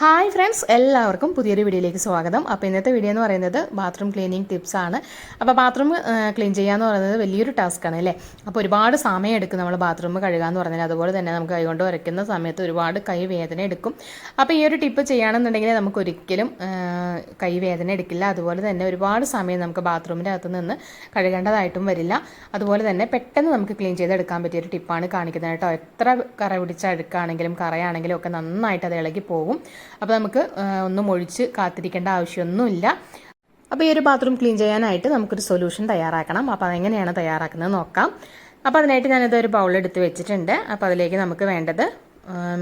Hi friends എല്ലാവർക്കും പുതിയൊരു വീഡിയോയിലേക്ക് സ്വാഗതം. അപ്പോൾ ഇന്നത്തെ വീഡിയോ എന്ന് പറയുന്നത് ബാത്റൂം ക്ലീനിങ് ആണ്. അപ്പോൾ ബാത്റൂം ക്ലീൻ ചെയ്യുക എന്ന് പറയുന്നത് വലിയൊരു ടാസ്ക് ആണ് അല്ലേ? അപ്പോൾ ഒരുപാട് സമയം എടുക്കും നമ്മൾ ബാത്റൂം കഴുകുക കഴുകാന്ന് പറഞ്ഞാൽ അതുപോലെ തന്നെ നമുക്ക് കൈകൊണ്ട് ഉരയ്ക്കുന്ന സമയത്ത് ഒരുപാട് കൈ വേദന എടുക്കും. അപ്പോൾ ഈ ഒരു ടിപ്പ് ചെയ്യുകയാണെന്നുണ്ടെങ്കിൽ നമുക്ക് ഒരിക്കലും കൈ വേദന എടുക്കില്ല. അതുപോലെ തന്നെ ഒരുപാട് സമയം നമുക്ക് ബാത്റൂമിന്റെ അകത്ത് നിന്ന് കഴുകേണ്ടതായിട്ടും വരില്ല. അതുപോലെ തന്നെ പെട്ടെന്ന് നമുക്ക് ക്ലീൻ ചെയ്തെടുക്കാൻ പറ്റിയ ഒരു ടിപ്പാണ് കാണിക്കുന്നത് കേട്ടോ. എത്ര കറ പിടിച്ച അഴുക്കാണെങ്കിലും കറയാണെങ്കിലും ഒക്കെ നന്നായിട്ട് അത് ഇളകി പോകും. അപ്പോൾ നമുക്ക് ഒന്നും ഒഴിച്ച് കാത്തിരിക്കേണ്ട ആവശ്യമൊന്നുമില്ല. അപ്പോൾ ഈ ഒരു ബാത്റൂം ക്ലീൻ ചെയ്യാനായിട്ട് നമുക്കൊരു സൊല്യൂഷൻ തയ്യാറാക്കണം. അപ്പോൾ അതെങ്ങനെയാണ് തയ്യാറാക്കുന്നത് നോക്കാം. അപ്പോൾ അതിനായിട്ട് ഞാനിത് ബൗൾ എടുത്ത് വെച്ചിട്ടുണ്ട്. അപ്പോൾ അതിലേക്ക് നമുക്ക് വേണ്ടത്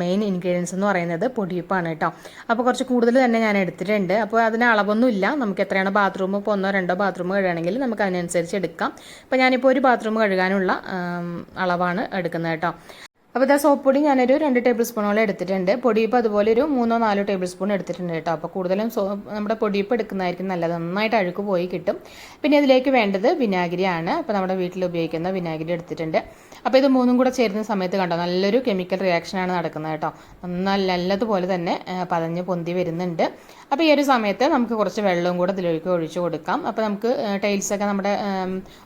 മെയിൻ ഇൻഗ്രീഡിയൻസ് എന്ന് പറയുന്നത് പൊടിയുപ്പാണ് കേട്ടോ. അപ്പോൾ കുറച്ച് കൂടുതൽ തന്നെ ഞാൻ എടുത്തിട്ടുണ്ട്. അപ്പോൾ അതിന് അളവൊന്നുമില്ല നമുക്ക് എത്രയാണ് ബാത്റൂം ഇപ്പോൾ ഒന്നോ രണ്ടോ ബാത്റൂം കഴുകണമെങ്കിൽ നമുക്ക് അതിനനുസരിച്ച് എടുക്കാം. അപ്പോൾ ഞാനിപ്പോൾ ഒരു ബാത്റൂം കഴുകാനുള്ള അളവാണ് എടുക്കുന്നത് കേട്ടോ. അപ്പോൾ ഇതാ സോപ്പ് പൊടി ഞാനൊരു രണ്ട് ടേബിൾ സ്പൂണോളം എടുത്തിട്ടുണ്ട്. പൊടിയിപ്പ് അതുപോലെ ഒരു മൂന്നോ നാലോ ടേബിൾ സ്പൂൺ എടുത്തിട്ടുണ്ട് കേട്ടോ. അപ്പോൾ കൂടുതലും സോ നമ്മുടെ പൊടിയിപ്പ് എടുക്കുന്നതായിരിക്കും നല്ലത്. നന്നായിട്ട് അഴുക്ക് പോയി കിട്ടും. പിന്നെ ഇതിലേക്ക് വേണ്ടത് വിനാഗിരിയാണ്. അപ്പോൾ നമ്മുടെ വീട്ടിൽ ഉപയോഗിക്കുന്ന വിനാഗിരി എടുത്തിട്ടുണ്ട്. അപ്പോൾ ഇത് മൂന്നും കൂടെ ചേരുന്ന സമയത്ത് കണ്ടോ നല്ലൊരു കെമിക്കൽ റിയാക്ഷനാണ് നടക്കുന്നത് കേട്ടോ. നല്ല നല്ലതുപോലെ തന്നെ പതഞ്ഞ് പൊന്തി വരുന്നുണ്ട്. അപ്പോൾ ഈ ഒരു സമയത്ത് നമുക്ക് കുറച്ച് വെള്ളവും കൂടെ ഇതിലേക്ക് ഒഴിച്ച് കൊടുക്കാം. അപ്പോൾ നമുക്ക് ടൈൽസൊക്കെ നമ്മുടെ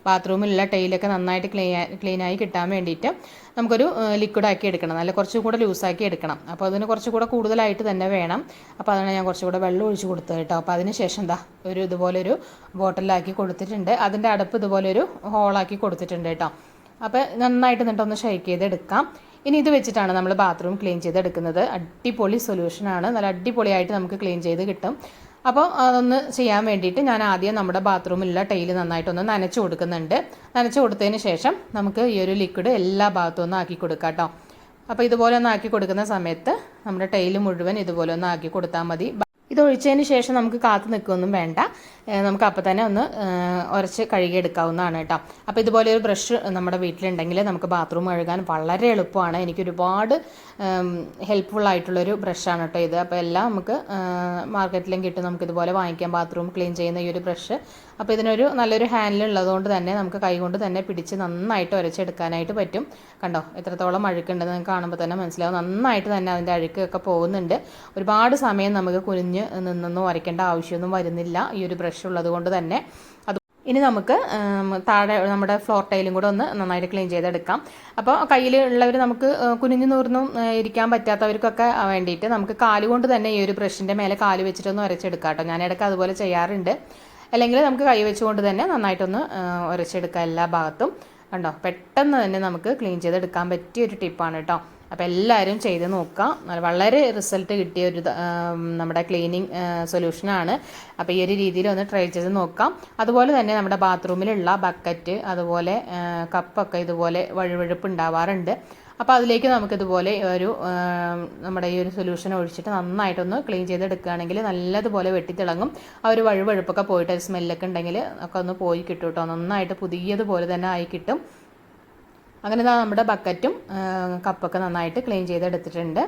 ബാത്റൂമിലുള്ള ടൈലൊക്കെ നന്നായിട്ട് ക്ലീൻ ക്ലീനായി കിട്ടാൻ വേണ്ടിയിട്ട് നമുക്കൊരു ലിക്വിഡാക്കി എടുക്കണം. നല്ല കുറച്ചും കൂടെ ലൂസാക്കി എടുക്കണം. അപ്പോൾ അതിന് കുറച്ചും കൂടെ കൂടുതലായിട്ട് തന്നെ വേണം. അപ്പോൾ അതാണ് ഞാൻ കുറച്ചും കൂടെ വെള്ളം ഒഴിച്ച് കൊടുത്തത് കേട്ടോ. അപ്പോൾ അതിന് ശേഷം എന്താ ഒരു ഇതുപോലൊരു ബോട്ടിലാക്കി കൊടുത്തിട്ടുണ്ട്. അതിന്റെ അടപ്പ് ഇതുപോലൊരു ഹോളാക്കി കൊടുത്തിട്ടുണ്ട് കേട്ടോ. അപ്പോൾ നന്നായിട്ട് എന്നിട്ടൊന്ന് ഷെയ്ക്ക് ചെയ്തെടുക്കാം. ഇനി ഇത് വെച്ചിട്ടാണ് നമ്മൾ ബാത്റൂം ക്ലീൻ ചെയ്തെടുക്കുന്നത്. അടിപൊളി സൊല്യൂഷനാണ് നല്ല അടിപൊളിയായിട്ട് നമുക്ക് ക്ലീൻ ചെയ്ത് കിട്ടും. അപ്പോൾ അതൊന്ന് ചെയ്യാൻ വേണ്ടിയിട്ട് ഞാൻ ആദ്യം നമ്മുടെ ബാത്റൂമിലുള്ള ടൈൽ നന്നായിട്ടൊന്ന് നനച്ച് കൊടുക്കുന്നുണ്ട്. നനച്ച് കൊടുത്തതിന് ശേഷം നമുക്ക് ഈ ഒരു ലിക്വിഡ് എല്ലാ ഭാഗത്തും ഒന്ന് ആക്കി കൊടുക്കാം കേട്ടോ. അപ്പോൾ ഇതുപോലെ ഒന്ന് ആക്കി കൊടുക്കുന്ന സമയത്ത് നമ്മുടെ ടൈൽ മുഴുവൻ ഇതുപോലെ ഒന്ന് ആക്കി കൊടുത്താൽ മതി. ഇത് ഒഴിച്ചതിന് ശേഷം നമുക്ക് കാത്തു നിൽക്കുകയൊന്നും വേണ്ട. നമുക്ക് അപ്പോൾ തന്നെ ഒന്ന് ഉരച്ച് കഴുകിയെടുക്കാവുന്നതാണ് കേട്ടോ. അപ്പോൾ ഇതുപോലെ ഒരു ബ്രഷ് നമ്മുടെ വീട്ടിലുണ്ടെങ്കിൽ നമുക്ക് ബാത്റൂം കഴുകാൻ വളരെ എളുപ്പമാണ്. എനിക്ക് ഒരുപാട് ഹെൽപ്ഫുൾ ബ്രഷാണ് കേട്ടോ ഇത്. അപ്പോൾ എല്ലാം നമുക്ക് മാർക്കറ്റിലും കിട്ടും. നമുക്ക് ഇതുപോലെ വാങ്ങിക്കാം. ബാത്റൂം ക്ലീൻ ചെയ്യുന്ന ഈ ഒരു ബ്രഷ്. അപ്പോൾ ഇതിനൊരു നല്ലൊരു ഹാൻഡിൽ ഉള്ളതുകൊണ്ട് തന്നെ നമുക്ക് കൈകൊണ്ട് തന്നെ പിടിച്ച് നന്നായിട്ട് ഉരച്ചെടുക്കാനായിട്ട് പറ്റും. കണ്ടോ? എത്രത്തോളം അഴുക്കുണ്ടെന്ന് കാണുമ്പോൾ തന്നെ മനസ്സിലാവും. നന്നായിട്ട് തന്നെ അതിന്റെ അഴുക്കൊക്കെ പോകുന്നുണ്ട്. ഒരുപാട് സമയം നമുക്ക് കുനിഞ്ഞ് നിന്നൊന്നും വരയ്ക്കേണ്ട ആവശ്യമൊന്നും വരുന്നില്ല. ഈ ഒരു ബ്രഷ് ഉള്ളത് കൊണ്ട് തന്നെ. അത് ഇനി നമുക്ക് താഴെ നമ്മുടെ ഫ്ലോർ ടൈലും കൂടെ ഒന്ന് നന്നായിട്ട് ക്ലീൻ ചെയ്തെടുക്കാം. അപ്പോൾ കയ്യിൽ ഉള്ളവർ നമുക്ക് കുനിഞ്ഞു നൂർന്നും ഇരിക്കാൻ പറ്റാത്തവർക്കൊക്കെ വേണ്ടിയിട്ട് നമുക്ക് കാലുകൊണ്ട് തന്നെ ഈ ഒരു ബ്രഷിന്റെ മേലെ കാൽ വെച്ചിട്ടൊന്ന് ഉരച്ചെടുക്കാം കേട്ടോ. ഞാൻ ഇടയ്ക്ക് അതുപോലെ ചെയ്യാറുണ്ട്. അല്ലെങ്കിൽ നമുക്ക് കൈ വെച്ചുകൊണ്ട് തന്നെ നന്നായിട്ടൊന്ന് ഉരച്ചെടുക്കാം എല്ലാ ഭാഗത്തും. കണ്ടോ? പെട്ടെന്ന് തന്നെ നമുക്ക് ക്ലീൻ ചെയ്തെടുക്കാൻ പറ്റിയ ഒരു ടിപ്പാണ് കേട്ടോ. അപ്പോൾ എല്ലാവരും ചെയ്ത് നോക്കാം വളരെ റിസൾട്ട് കിട്ടിയ ഒരു നമ്മുടെ ക്ലീനിങ് സൊല്യൂഷനാണ് അപ്പോൾ ഈ ഒരു രീതിയിൽ ഒന്ന് ട്രൈ ചെയ്ത് നോക്കാം. അതുപോലെ തന്നെ നമ്മുടെ ബാത്റൂമിലുള്ള ബക്കറ്റ് അതുപോലെ കപ്പൊക്കെ ഇതുപോലെ വഴുവഴുപ്പ് ഉണ്ടാവാറുണ്ട്. അപ്പോൾ അതിലേക്ക് നമുക്കിതുപോലെ ഒരു നമ്മുടെ ഈ ഒരു സൊല്യൂഷൻ ഒഴിച്ചിട്ട് നന്നായിട്ടൊന്ന് ക്ലീൻ ചെയ്തെടുക്കുകയാണെങ്കിൽ നല്ലതുപോലെ വെട്ടിത്തിളങ്ങും. ആ ഒരു വഴുവഴുപ്പൊക്കെ പോയിട്ട് സ്മെല്ലൊക്കെ ഉണ്ടെങ്കിൽ ഒക്കെ ഒന്ന് പോയി കിട്ടും കേട്ടോ നന്നായിട്ട് പുതിയതുപോലെ തന്നെ ആയി കിട്ടും. അങ്ങനെ നമ്മുടെ ബക്കറ്റും കപ്പൊക്കെ നന്നായിട്ട് ക്ലീൻ ചെയ്തെടുത്തിട്ടുണ്ട്.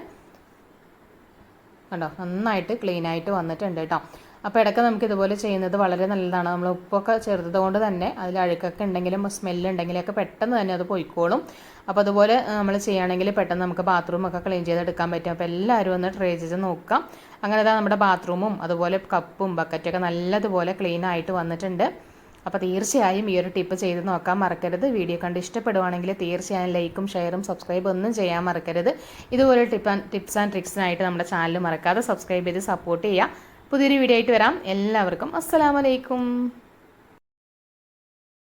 കണ്ടോ? നന്നായിട്ട് ക്ലീൻ ആയിട്ട് വന്നിട്ടുണ്ട് കേട്ടോ. അപ്പോൾ ഇടയ്ക്ക് നമുക്ക് ഇതുപോലെ ചെയ്യുന്നത് വളരെ നല്ലതാണ്. നമ്മൾ ഉപ്പൊക്കെ ചേർത്തത് കൊണ്ട് തന്നെ അതിൽ അഴുക്കൊക്കെ ഉണ്ടെങ്കിലും സ്മെല്ലുണ്ടെങ്കിലും ഒക്കെ പെട്ടെന്ന് തന്നെ അത് പോയിക്കോളും. അപ്പോൾ അതുപോലെ നമ്മൾ ചെയ്യുകയാണെങ്കിൽ പെട്ടെന്ന് നമുക്ക് ബാത്റൂമൊക്കെ ക്ലീൻ ചെയ്തെടുക്കാൻ പറ്റും. അപ്പോൾ എല്ലാവരും ഒന്ന് ട്രൈ ചെയ്ത് നോക്കാം. അങ്ങനെ നമ്മുടെ ബാത്റൂമും അതുപോലെ കപ്പും ബക്കറ്റൊക്കെ നല്ലതുപോലെ ക്ലീൻ ആയിട്ട് വന്നിട്ടുണ്ട്. അപ്പോൾ തീർച്ചയായും ഈ ഒരു ടിപ്പ് ചെയ്ത് നോക്കാൻ മറക്കരുത്. വീഡിയോ കണ്ട് ഇഷ്ടപ്പെടുവാണെങ്കിൽ തീർച്ചയായും ലൈക്കും ഷെയറും സബ്സ്ക്രൈബ് ഒന്നും ചെയ്യാൻ മറക്കരുത്. ഇതുപോലെ ടിപ്പ് ആൻഡ് ടിപ്സ് ആൻഡ് ട്രിക്സിനായിട്ട് നമ്മുടെ ചാനൽ മറക്കാതെ സബ്സ്ക്രൈബ് ചെയ്ത് സപ്പോർട്ട് ചെയ്യുക. പുതിയൊരു വീഡിയോ ആയിട്ട് വരാം. എല്ലാവർക്കും അസ്സലാമലൈക്കും